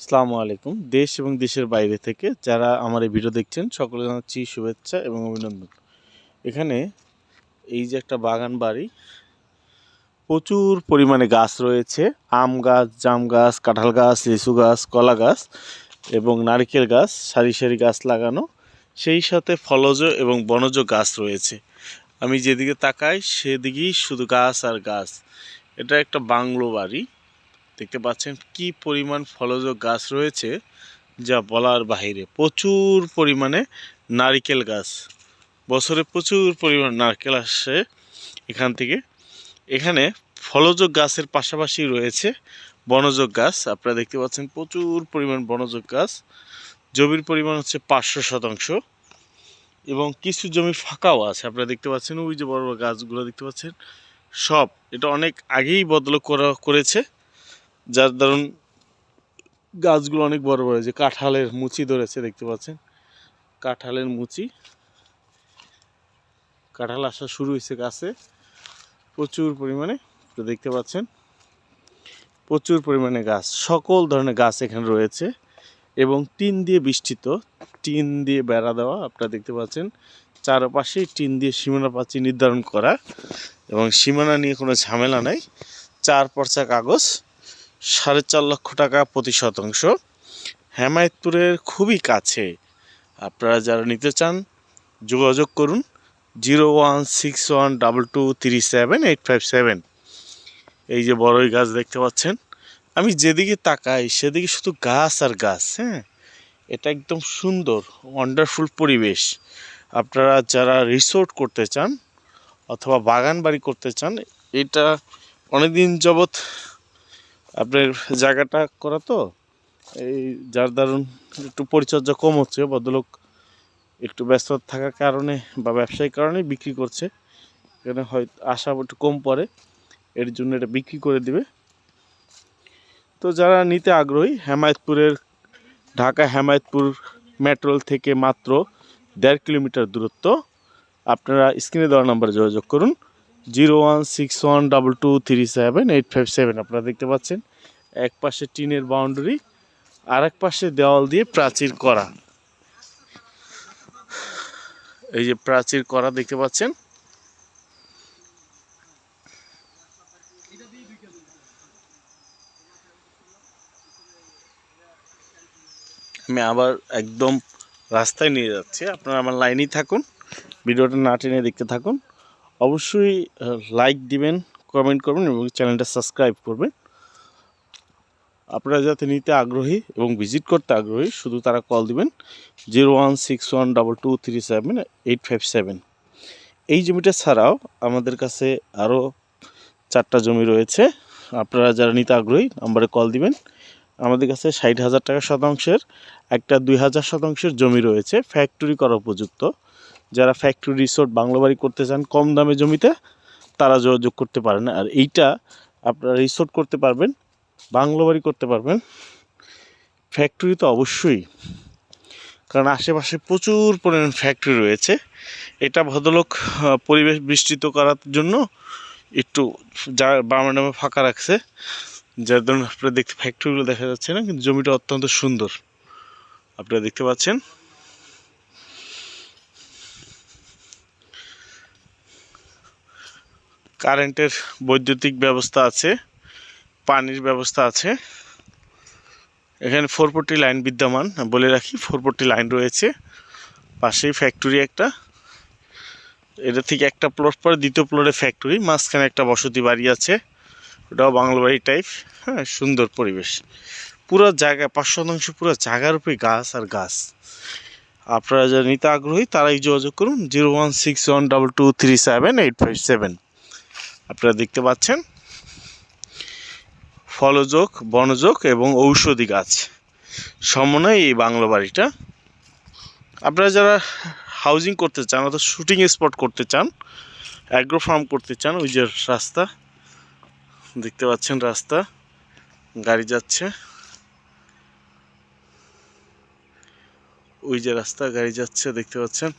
আসসালামু আলাইকুম। দেশ এবং দেশের বাইরে থেকে যারা আমার এই ভিডিও দেখছেন সকলে জানাচ্ছি শুভেচ্ছা এবং অভিনন্দন। এখানে এই যে একটা বাগান বাড়ি, প্রচুর পরিমাণে গাছ রয়েছে। আম গাছ, জাম গাছ, কাঁঠাল গাছ, লিচু গাছ, কলা গাছ এবং নারকেল গাছ, সারি সারি গাছ লাগানো। সেই সাথে ফলজ এবং বনজ গাছ রয়েছে। আমি যেদিকে তাকাই, সেদিকেই শুধু গাছ আর গাছ। এটা একটা বাংলো বাড়ি। দেখতে পাচ্ছেন কি পরিমাণ ফলজ গাছ রয়েছে যা বলার বাহিরে। প্রচুর পরিমাণে নারিকেল গাছ। বছরে প্রচুর পরিমাণ নারকেল আসে এখান থেকে। এখানে ফলজ গাছের পাশাপাশি রয়েছে বনজ গাছ। আপনারা দেখতে পাচ্ছেন প্রচুর পরিমাণ বনজ গাছ। জমির পরিমাণ হচ্ছে পাঁচশো শতাংশ। এবং কিছু জমি ফাঁকাও আছে। আপনারা দেখতে পাচ্ছেন ওই যে বড় বড় গাছগুলো দেখতে পাচ্ছেন। সব এটা অনেক আগেই বদল করা করেছে। যার দারুণ গাছগুলো অনেক বড় বড় যে কাঁঠালের মুচি ধরেছে, দেখতে পাচ্ছেন? কাঁঠালের মুচি। কাঁঠাল আসা শুরু হয়েছে গাছে। প্রচুর পরিমাণে, তো দেখতে পাচ্ছেন? প্রচুর পরিমাণে গাছ, সকল ধরনের গাছ এখানে রয়েছে। এবং টিন দিয়ে বেষ্টিত, টিন দিয়ে বেড়া দেওয়া, আপনারা দেখতে পাচ্ছেন? চারপাশে টিন দিয়ে সীমানা প্রাচী নির্ধারণ করা। এবং সীমানা নিয়ে কোনো ঝামেলা নাই। চার পর্চা কাগজ। সাড়ে চার লক্ষ টাকা প্রতি শতাংশ। হেমায়তপুরের খুবই কাছে। আপনারা যারা নিতে চান, যোগাযোগ করুন zero one six one double two three seven eight five seven. এই যে বড়ই গাছ দেখতে পাচ্ছেন, আমি যেদিকে তাকাই সেদিকে শুধু গাছ আর গাছ হ্যাঁ? এটা একদম সুন্দর ওয়ান্ডারফুল পরিবেশ। আপনারা যারা রিসোর্ট করতে চান অথবা বাগান বাড়ি করতে চান, এটা অনেকদিন যাবৎ আপনার জায়গাটা করা তো? এই যার দারুণ একটু পরিচর্যা কম হচ্ছে, ভদ্রলোক একটু ব্যস্ত থাকার কারণে বা ব্যবসায়িক কারণে বিক্রি করছে। এখানে হয়তো আশা একটু কম পড়ে, এর জন্য এটা বিক্রি করে দিবে। তো যারা নিতে আগ্রহী, হেমায়তপুরের, ঢাকা হেমায়তপুর মেট্রোল থেকে মাত্র দেড় কিলোমিটার দূরত্ব, আপনারা স্ক্রিনে দেওয়া নাম্বারে যোগাযোগ করুন। Zero one six one double two three seven eight five seven আপনারা দেখতে পাচ্ছেন। এক পাশে টিনের বাউন্ডারি আর এক পাশে দেওয়াল দিয়ে প্রাচীর করা। এই যে প্রাচীর করা দেখতে পাচ্ছেন। আমি আবার একদম রাস্তায় নিয়ে যাচ্ছি। আপনারা আমার লাইনেই থাকুন, ভিডিওটা না টেনে দেখতে থাকুন। অবশ্যই লাইক দিবেন কমেন্ট করবেন এবং চ্যানেলটা সাবস্ক্রাইব করবেন। আপনারা যাতে নিতে আগ্রহী এবং ভিজিট করতে আগ্রহী, শুধু তারা কল দিবেন zero one six one double two three seven eight five seven এই জমিটা ছাড়াও আমাদের কাছে আরও চারটা জমি রয়েছে। আপনারা যারা নিতে আগ্রহী নাম্বারে কল দিবেন। আমাদের কাছে ষাট হাজার টাকা শতাংশের, একটা দুই হাজার শতাংশের জমি রয়েছে ফ্যাক্টরি করা উপযুক্ত। যারা ফ্যাক্টরি রিসোর্ট বাংলো বাড়ি করতে চান, কম দামে জমিতে তারা যোগাযোগ করতে পারেন। আর এইটা আপনারা রিসোর্ট করতে পারবেন, বাংলো বাড়ি করতে পারবেন। ফ্যাক্টরি তো অবশ্যই, কারণ আশেপাশে প্রচুর পরিমাণ ফ্যাক্টরি রয়েছে। এটা ভদ্রলোক পরিবেশ বিস্তৃত করার জন্য একটু যা বারান্দামে ফাঁকা রাখছে। যার ধরুন আপনারা দেখতে ফ্যাক্টরিগুলো দেখা যাচ্ছে না, কিন্তু জমিটা অত্যন্ত সুন্দর। আপনারা দেখতে পাচ্ছেন। কারেন্টের বৈদ্যুতিক ব্যবস্থা আছে, পানির ব্যবস্থা আছে। এখানে ফোর ফোরটি লাইন বিদ্যমান, বলে রাখি ফোর ফোরটি লাইন রয়েছে। পাশেই ফ্যাক্টরি একটা। এটা থেকে একটা প্লট পরে দ্বিতীয় প্লটে ফ্যাক্টরি মাঝখানে একটা বসতি বাড়ি আছে। ওটাও বাংলা বাড়ি টাইপ হ্যাঁ সুন্দর পরিবেশ। পুরো জায়গা, পাঁচ শতাংশ পুরো জায়গার উপরে গাছ আর গাছ। আপনারা যারা নিতে আগ্রহী, তারাই যোগাযোগ করুন zero one six one double two three seven eight five seven আপনারা দেখতে পাচ্ছেন? ফলযোগ, বনযোগ এবং ঔষধি গাছ। সমন্বয় এই বাংলো বাড়িটা। আপনারা যারা হাউজিং করতে চান অর্থাৎ শুটিং স্পট করতে চান অ্যাগ্রো ফার্ম করতে চান, ওই যে রাস্তা, দেখতে পাচ্ছেন রাস্তা, গাড়ি যাচ্ছে। ওই যে রাস্তা, গাড়ি যাচ্ছে, দেখতে পাচ্ছেন।